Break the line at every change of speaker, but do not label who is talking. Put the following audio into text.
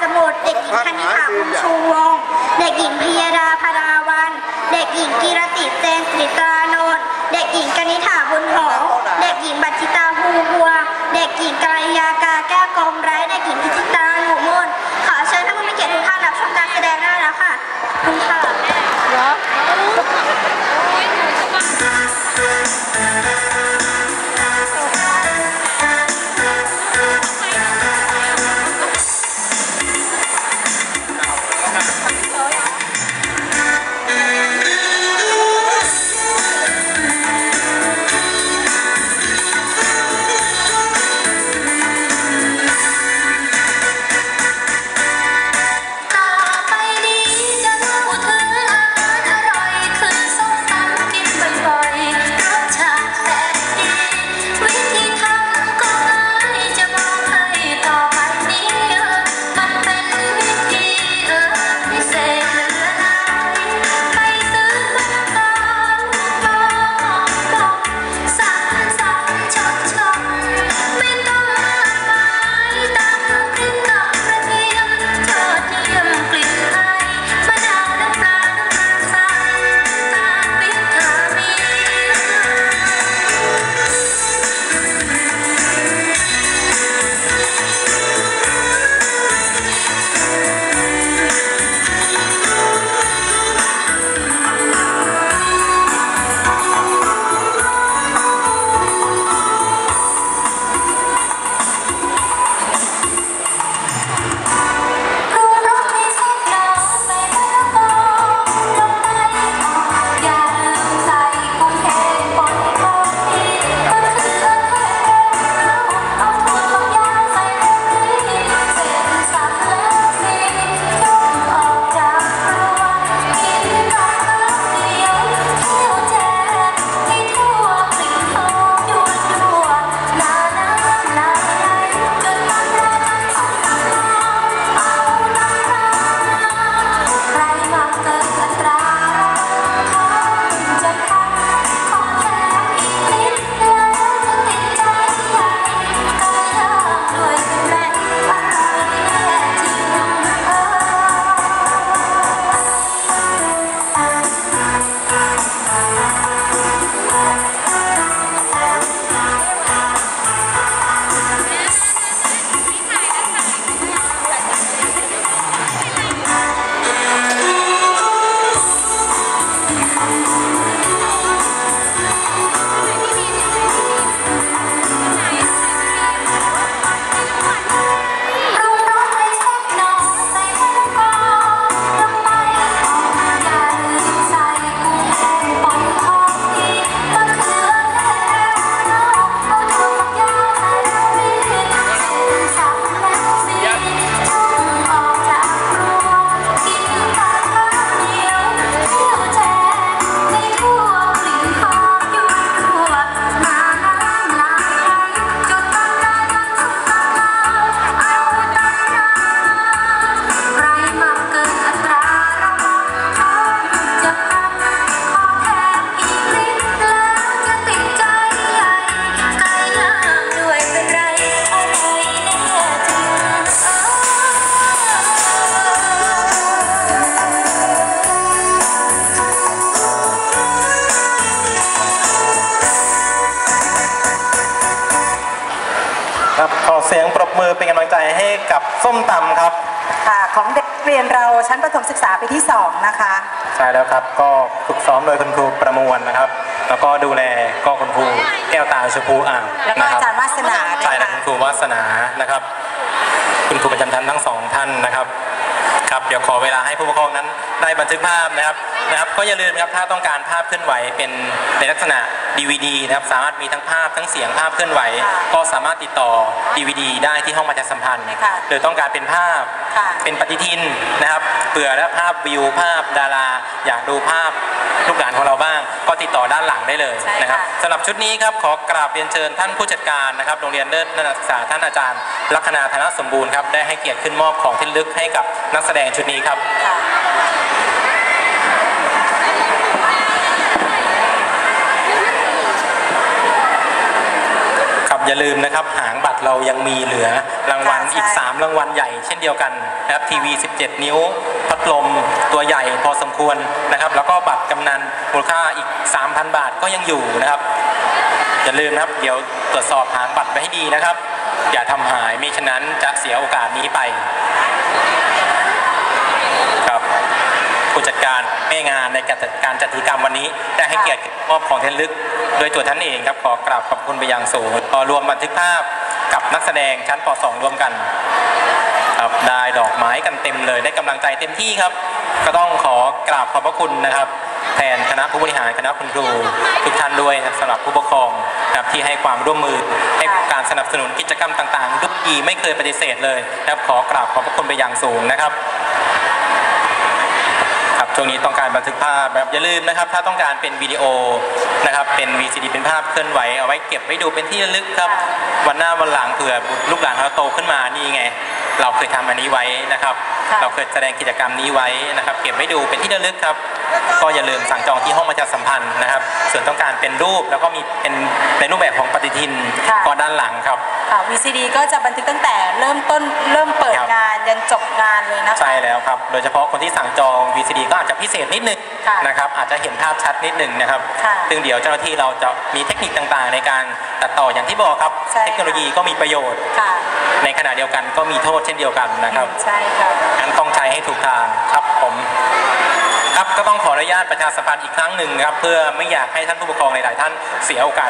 สมุทรเด็กหญิงคณิษาบุญชูวงศ์เด็กหญิงพิยดาพราวัน เด็กหญิงกีรติเจนสิตรานนท์เด็กหญิงกนิษฐาบุญหอง ค
รับขอเสียงปรบมือเป็นกำลังใจให้กั
บส้มตำครับ
ค่ะของเด็กเรียนเราชั้นประถมศึกษาปีที่ 2 นะคะ
ใช่แล้วครับก็ฝึกซ้อมโดยคุณครูประมวลนะครับ แล้วก็ดูแลก็คุณครูแก้วตาชมพูอ่าง
แล้วก็
นะค
อา
รับ
จารย์วาสนาด้
ใช่
วย
แล้ว
ค่ะ
คุณครูวาสนานะครับ คุณครูประจำชั้นทั้งสองท่านนะครับ ครับเดี๋ยวขอเวลาให้ผู้ปกครองนั้นได้บันทึกภาพนะครับนะครับ ก็อย่าลืมนะครับถ้าต้องการภาพเคลื่อนไหวเป็นในลักษณะ DVD นะครับสามารถมีทั้งภาพทั้งเสียงภาพเคลื่อนไหว ก็สามารถติดต่อ DVD ได้ที่ห้องประชาสัมพันธ์
ค่ะ
หรือต้องการเป็นภาพ
ค่ะ
เป็นปฏิทินนะครับเผื่อและภาพวิวภาพดารา อยากดูภาพลูกหลานของเราบ้าง ก็ติดต่อด้านหลังได้เลย
ใช่ค่ะ
นะครับสำหรับชุดนี้ครับขอกราบเรียนเชิญท่านผู้จัดการนะครับโรงเรียนเลิศนักศึกษาท่านอาจารย์ ลัคนาธนสมบูรณ์ครับได้ให้เกียรติขึ้นมอบของที่ระลึกให้กับนักแสดงชุดนี้ครับ
ค่ะ
ครับ อย่าลืมนะครับหางบัตรเรายังมีเหลือรางวัล
ค่ะใช่
อีก 3 รางวัลใหญ่เช่นเดียวกันนะครับทีวี 17 นิ้ว พัดลมตัวใหญ่พอสมควรนะครับ แล้วก็บัตรกำนันมูลค่าอีก 3,000 บาทก็ยังอยู่นะครับอย่าลืมนะครับ เดี๋ยวตรวจสอบหางบัตรไว้ให้ดีนะครับ อย่าทำหายมิฉะนั้นจะเสียโอกาสนี้ไปครับ ผู้จัดการแม่งานในการจัดการจัดกิจกรรมวันนี้ ได้ให้เกียรติมอบของที่ระลึก โดยตัวท่านเองครับขอกราบขอบคุณไปอย่างสูงขอรวมบันทึกภาพกับนักแสดงชั้นป .2 รวมกันครับได้ดอกไม้กันเต็มเลย ได้กำลังใจเต็มที่ครับ ก็ต้องขอกราบขอบพระคุณนะครับแทนคณะผู้บริหารคณะคุณครูทุกท่านด้วยสำหรับผู้ปกครองครับที่ให้ความร่วมมือให้การสนับสนุนกิจกรรมต่างๆทุกปีไม่เคยปฏิเสธเลยนะครับขอกราบขอบพระคุณไปอย่างสูงนะครับ ช่วงนี้ต้องการบันทึกภาพนะครับอย่าลืมนะครับ ถ้าต้องการเป็นวิดีโอนะครับเป็น VCD เป็นภาพเคลื่อนไหวเอาไว้เก็บไว้ดูเป็นที่ระลึกครับวันหน้าวันหลังเผื่อลูกหลานเราโตขึ้นมานี่ไง เราเคยทำอันนี้ไว้นะครับ
ค่ะ
เราเคยแสดงกิจกรรมนี้ไว้นะครับ เก็บไว้ดูเป็นที่ระลึกครับก็อย่าลืมสั่งจองที่ห้องประชาสัมพันธ์นะครับ ส่วนต้องการเป็นรูปแล้วก็มีเป็นในรูปแบบของปฏิ ทิน
ค่ะ
ก็ด้านหลังครับ
ค่ะ VCD ก็จะบันทึกตั้งแต่เริ่มต้นเริ่มเปิด
ครับ
งานยันจบงานเลยนะคะ
ใช่แล้วครับ โดยเฉพาะคนที่สั่งจอง VCD ก็อาจจะพิเศษนิดนึง
ค่ะ
นะครับ อาจจะเห็นภาพชัดนิดหนึ่งนะครับ
ค่ะ
ซึ่งเดี๋ยวเจ้าหน้าที่เราจะมีเทคนิคต่างๆ ในการตัดต่ออย่างที่บอกครับ
ใช่ค่ะ
เทคโนโลยีก็มีประโยชน์
ค่ะ
ในขณะเดียวกันก็มีโทษเช่นเดียวกันนะครับ
ใช่ค่ะ
งั้นต้องใช้ให้ถูกทางครับผม ครับก็ต้องขออนุญาตประชาสัมพันธ์อีกครั้งหนึ่งนะครับ เพื่อไม่อยากให้ท่านผู้ปกครองหลายๆท่านเสียโอกาส